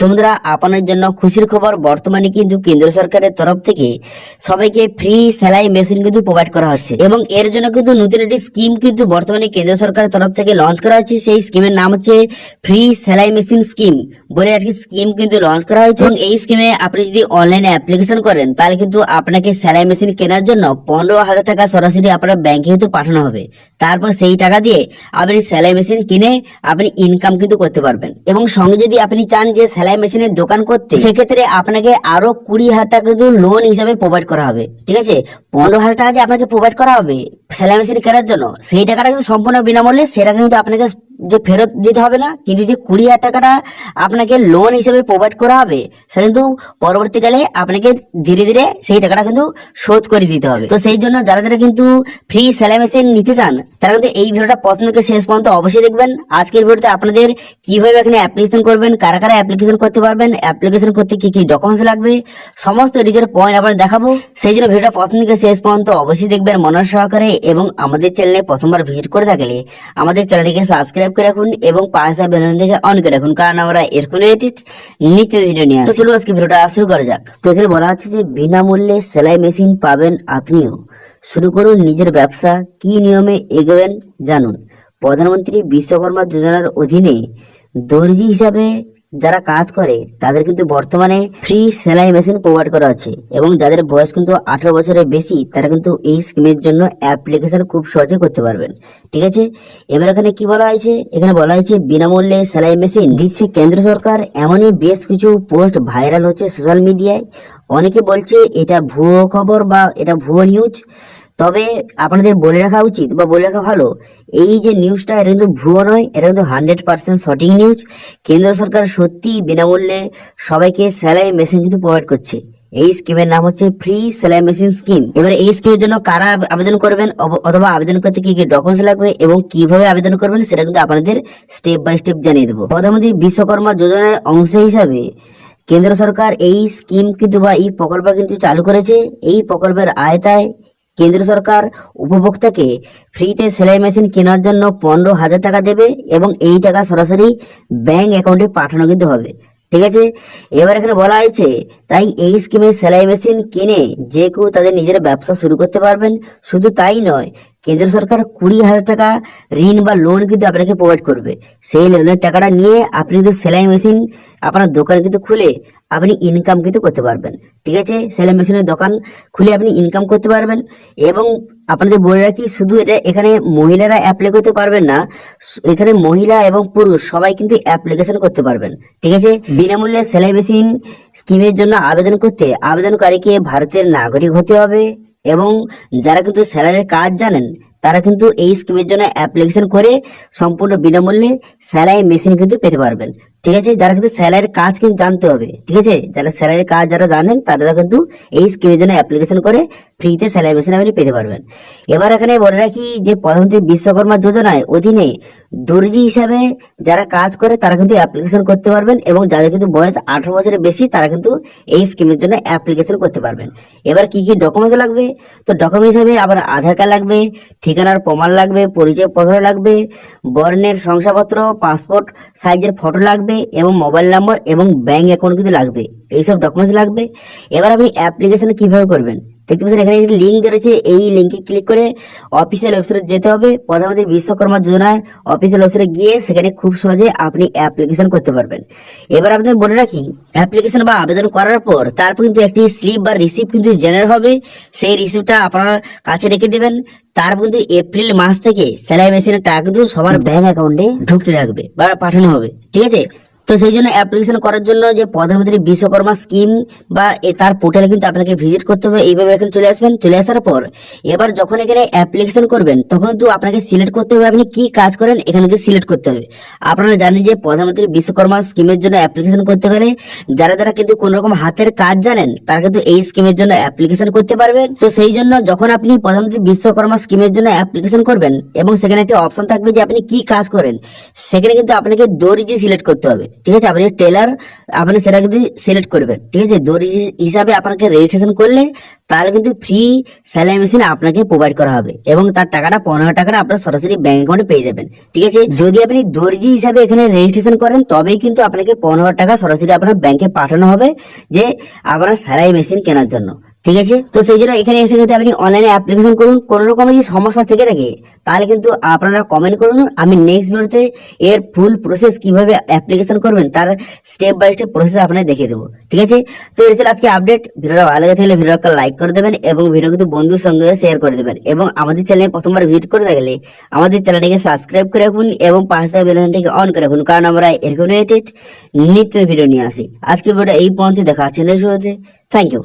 তোমরা আপনার জন্য খুশির খবর, বর্তমানে কিন্তু কেন্দ্র সরকারের তরফ থেকে সবাইকে ফ্রি সেলাই মেশিন কিন্তু প্রোভাইড করা হচ্ছে। এবং এর জন্য কিন্তু নতুন একটি স্কিম কিন্তু বর্তমানে কেন্দ্র সরকারের তরফ থেকে লঞ্চ করা হচ্ছে। সেই স্কিমের নাম হচ্ছে ফ্রি সেলাই মেশিন স্কিম বলে একটি স্কিম কিন্তু লঞ্চ করা হয়েছে। এবং এই স্কিমে আপনি যদি অনলাইনে অ্যাপ্লিকেশন করেন, তাহলে কিন্তু আপনাকে সেলাই মেশিন কেনার জন্য পনেরো হাজার টাকা সরাসরি আপনার ব্যাংকে কিন্তু পাঠানো হবে। তারপর সেই টাকা দিয়ে আপনি সেলাই মেশিন কিনে আপনি ইনকাম কিন্তু করতে পারবেন। এবং সঙ্গে যদি আপনি চান যে সেলাই মেশিনের দোকান করতে সেক্ষেত্রে আপনাকে আরও কুড়ি হাজার টাকা কিন্তু লোন হিসাবে প্রোভাইড করা হবে। ঠিক আছে? পনেরো হাজার টাকা যে আপনাকে প্রোভাইড করা হবে সেলাই মেশিন কেনার জন্য, সেই টাকাটা কিন্তু সম্পূর্ণ বিনামূল্যে সেটা কিন্তু আপনাকে যে ফেরত দিতে হবে না, কিন্তু যে কুড়ি হাজার টাকাটা আপনাকে লোন হিসেবে প্রোভাইড করা হবে, সেটা কিন্তু পরবর্তীকালে আপনাকে ধীরে ধীরে সেই টাকাটা কিন্তু শোধ করে দিতে হবে। তো সেই জন্য যারা যারা কিন্তু ফ্রি সেলাই মেশিন নিতে চান, তারা কিন্তু এই ভিডিওটা প্রথম থেকে শেষ পর্যন্ত অবশ্যই দেখবেন। আজকের ভিডিওতে আপনাদের কীভাবে এখানে অ্যাপ্লিকেশন করবেন, কারা কারা অ্যাপ্লিকেশন করতে পারবেন অ্যাপ্লিকেশন করতে কি কি ডকুমেন্টস লাগবে, সমস্ত ডিটেল পয়েন্ট আপনার দেখাবো। সেই জন্য ভিডিওটা প্রথম থেকে শেষ পর্যন্ত অবশ্যই দেখবেন মনোজ সহকারে এবং আমাদের চ্যানেলে প্রথমবার ভিজিট করে থাকলে আমাদের চ্যানেলটিকে সাবস্ক্রাইব করে রাখুন এবং পাশে বেলনটিকে অন করে রাখুন। কারণ আমরা এরকম এডিট নিচে ভিডিও নিয়ে আসি। চলুন আজকে ভিডিওটা শুরু করা যাক। তো এখানে বলা হচ্ছে যে, বিনামূল্যে সেলাই মেশিন পাবেন আপনিও। শুরু করুন নিজের ব্যবসা, কি নিয়মে এগোবেন জানুন। প্রধানমন্ত্রী বিশ্বকর্মা যোজনার অধীনে দর্জি হিসাবে যারা কাজ করে, তাদের কিন্তু বর্তমানে ফ্রি সেলাই মেশিন প্রোভাইড করা আছে এবং যাদের বয়স কিন্তু আঠারো বছরের বেশি, তারা কিন্তু এই স্কিমের জন্য অ্যাপ্লিকেশন খুব সহজে করতে পারবেন। ঠিক আছে? এবার এখানে কি বলা হয়েছে? এখানে বলা হয়েছে, বিনামূল্যে সেলাই মেশিন দিচ্ছে কেন্দ্র সরকার। এমনই বেশ কিছু পোস্ট ভাইরাল হচ্ছে সোশ্যাল মিডিয়ায় অনেকে বলছে, এটা ভুয়ো খবর বা এটা ভুয়ো নিউজ তবে আপনাদের বলে রাখা উচিত বা বলে রাখা ভালো, এই যে নিউজটা এটা কিন্তু ভুয়ো নয়, এটা কিন্তু হান্ড্রেড পার্সেন্ট সঠিক নিউজ কেন্দ্র সরকার সত্যি বিনামূল্যে সবাইকে সেলাই মেশিন কিন্তু প্রোভাইড করছে। এই স্কিমের নাম হচ্ছে ফ্রি সেলাই মেশিন স্কিম এবার এই স্কিমের জন্য কারা আবেদন করবেন অথবা আবেদন করতে কি কি ডকুমেন্টস লাগবে এবং কীভাবে আবেদন করবেন, সেটা কিন্তু আপনাদের স্টেপ বাই স্টেপ জানিয়ে দেবো। প্রধানমন্ত্রী বিশ্বকর্মা যোজনার অংশ হিসাবে কেন্দ্র সরকার এই স্কিম কিন্তু বা এই প্রকল্প কিন্তু চালু করেছে। এই প্রকল্পের আয়তায় কেন্দ্র সরকার উপভোক্তাকে ফ্রিতে সেলাই মেশিন কেনার জন্য পনেরো হাজার টাকা দেবে এবং এই টাকা সরাসরি ব্যাংক অ্যাকাউন্টে পাঠানো কিন্তু হবে। ঠিক আছে? এবার এখানে বলা হয়েছে, তাই এই স্কিমে সেলাই মেশিন কিনে যে কেউ তাদের নিজের ব্যবসা শুরু করতে পারবেন। শুধু তাই নয় কেন্দ্র সরকার কুড়ি হাজার টাকা ঋণ বা লোন কিন্তু আপনাকে প্রোভাইড করবে। সেই লোনের টাকাটা নিয়ে আপনি কিন্তু সেলাই মেশিন আপনার দোকান কিন্তু খুলে আপনি ইনকাম কিন্তু করতে পারবেন। ঠিক আছে? সেলাই মেশিনের দোকান খুলে আপনি ইনকাম করতে পারবেন এবং আপনাদের বলে রাখি শুধু এটা এখানে মহিলারা অ্যাপ্লাই করতে পারবেন না, এখানে মহিলা এবং পুরুষ সবাই কিন্তু অ্যাপ্লিকেশন করতে পারবেন। ঠিক আছে? বিনামূল্যে সেলাই মেশিন স্কিমের জন্য আবেদন করতে আবেদনকারীকে ভারতের নাগরিক হতে হবে। এবং যারা কিন্তু স্যালারির কাজ জানেন, তারা কিন্তু এই স্কিমের জন্য অ্যাপ্লিকেশন করে সম্পূর্ণ বিনামূল্যে স্যালাই মেশিন কিন্তু পেতে পারবেন। ঠিক আছে? যারা কিন্তু স্যালারির কাজ কিন্তু জানতে হবে, ঠিক আছে? যারা স্যালারির কাজ যারা জানেন, তারা কিন্তু এই স্কিমের জন্য অ্যাপ্লিকেশন করে ফ্রিতে সেলাই আপনি পেতে পারবেন। এবার এখানে বলে রাখি যে প্রধানমন্ত্রী বিশ্বকর্মা যোজনার অধীনে দর্জি হিসাবে যারা কাজ করে, তারা কিন্তু অ্যাপ্লিকেশন করতে পারবেন এবং যাদের কিন্তু বয়স আঠারো বছরের বেশি, তারা কিন্তু এই স্কিমের জন্য অ্যাপ্লিকেশন করতে পারবেন। এবার কি কি ডকুমেন্টস লাগবে? তো ডকুমেন্ট হিসাবে আবার আধার কার্ড লাগবে, ঠিকানার প্রমাণ লাগবে পরিচয় পত্র লাগবে, বর্ণের শংসাপত্র পাসপোর্ট সাইজের ফটো লাগবে এবং মোবাইল নম্বর এবং ব্যাংক অ্যাকাউন্ট কিন্তু লাগবে। এইসব ডকুমেন্টস লাগবে। এবার আপনি অ্যাপ্লিকেশন কীভাবে করবেন? দেখতে পাচ্ছেন, এখানে একটি লিঙ্ক রয়েছে। এই লিঙ্কে ক্লিক করে অফিসিয়াল ওয়েবসাইটে যেতে হবে। প্রধানমন্ত্রী বিশ্বকর্মা যোজনার অফিসিয়াল ওয়েবসাইটে গিয়ে সেখানে খুব সহজে আপনি অ্যাপ্লিকেশন করতে পারবেন। এবার আপনাদের বলে রাখি অ্যাপ্লিকেশন বা আবেদন করার পর তারপর কিন্তু একটি স্লিপ বা রিসিপ্ট কিন্তু জেনারেট হবে। সেই রিসিপ্টটা আপনার কাছে রেখে দেবেন। তারপর কিন্তু এপ্রিল মাস থেকে সেলাই মেশিনের টাকা কিন্তু সবার ব্যাংক অ্যাকাউন্টে ঢুকতে থাকবে বা পাঠানো হবে। ঠিক আছে? তো সেই জন্য অ্যাপ্লিকেশন করার জন্য যে প্রধানমন্ত্রী বিশ্বকর্মা স্কিম বা তার পোর্টালে কিন্তু আপনাকে ভিজিট করতে হবে। এইভাবে এখানে চলে আসবেন। চলে আসার পর এবার যখন এখানে অ্যাপ্লিকেশন করবেন, তখন কিন্তু আপনাকে সিলেক্ট করতে হবে আপনি কি কাজ করেন, এখানে সিলেক্ট করতে হবে। আপনারা জানেন যে প্রধানমন্ত্রী বিশ্বকর্মা স্কিমের জন্য অ্যাপ্লিকেশন করতে গেলে যারা যারা কিন্তু কোন রকম হাতের কাজ জানেন, তারা কিন্তু এই স্কিমের জন্য অ্যাপ্লিকেশন করতে পারবেন। তো সেই জন্য যখন আপনি প্রধানমন্ত্রী বিশ্বকর্মা স্কিমের জন্য অ্যাপ্লিকেশন করবেন এবং সেখানে একটি অপশন থাকবে যে আপনি কি কাজ করেন, সেখানে কিন্তু আপনাকে দর্জি সিলেক্ট করতে হবে। ঠিক আছে? আপনি টেলার আপনি সেটা কিন্তু সিলেক্ট করবেন। ঠিক আছে? দর্জি হিসাবে আপনাকে রেজিস্ট্রেশন করলে তাহলে কিন্তু ফ্রি সেলাই মেশিন আপনাকে প্রোভাইড করা হবে এবং তার টাকাটা পনেরো টাকাটা আপনার সরাসরি ব্যাংক অ্যাকাউন্টে পেয়ে যাবেন। ঠিক আছে? যদি আপনি দর্জি হিসাবে এখানে রেজিস্ট্রেশন করেন, তবেই কিন্তু আপনাকে পনেরো টাকা সরাসরি আপনার ব্যাংকে পাঠানো হবে যে আপনার সেলাই মেশিন কেনার জন্য। ঠিক আছে? তো সেই জন্য এখানে এসে কিন্তু আপনি অনলাইনে অ্যাপ্লিকেশন করুন, কোনো রকমের যদি সমস্যা থেকে থাকে, তাহলে কিন্তু আপনারা কমেন্ট করুন। আমি নেক্সট ভিডিওতে এর ফুল প্রসেস কীভাবে অ্যাপ্লিকেশন করবেন, তার স্টেপ বাই স্টেপ প্রসেস আপনাকে দেখিয়ে দেবো। ঠিক আছে? তো এই ছিল আজকে আপডেট ভিডিওটা ভালো লেগে থাকলে ভিডিওটা লাইক করে দেবেন এবং ভিডিও কিন্তু বন্ধুর সঙ্গে শেয়ার করে দেবেন এবং আমাদের চ্যানেলে প্রথমবার ভিজিট করে থাকলে আমাদের চ্যানেলটিকে সাবস্ক্রাইব করে রাখুন এবং পাশে থাকা বেলাইনটিকে অন করে রাখুন, কারণ আমরা এরকম রিলেটেড নিত্য ভিডিও নিয়ে আসি। আজকে ভিডিওটা এই পর্যন্ত দেখা আছে থ্যাংক ইউ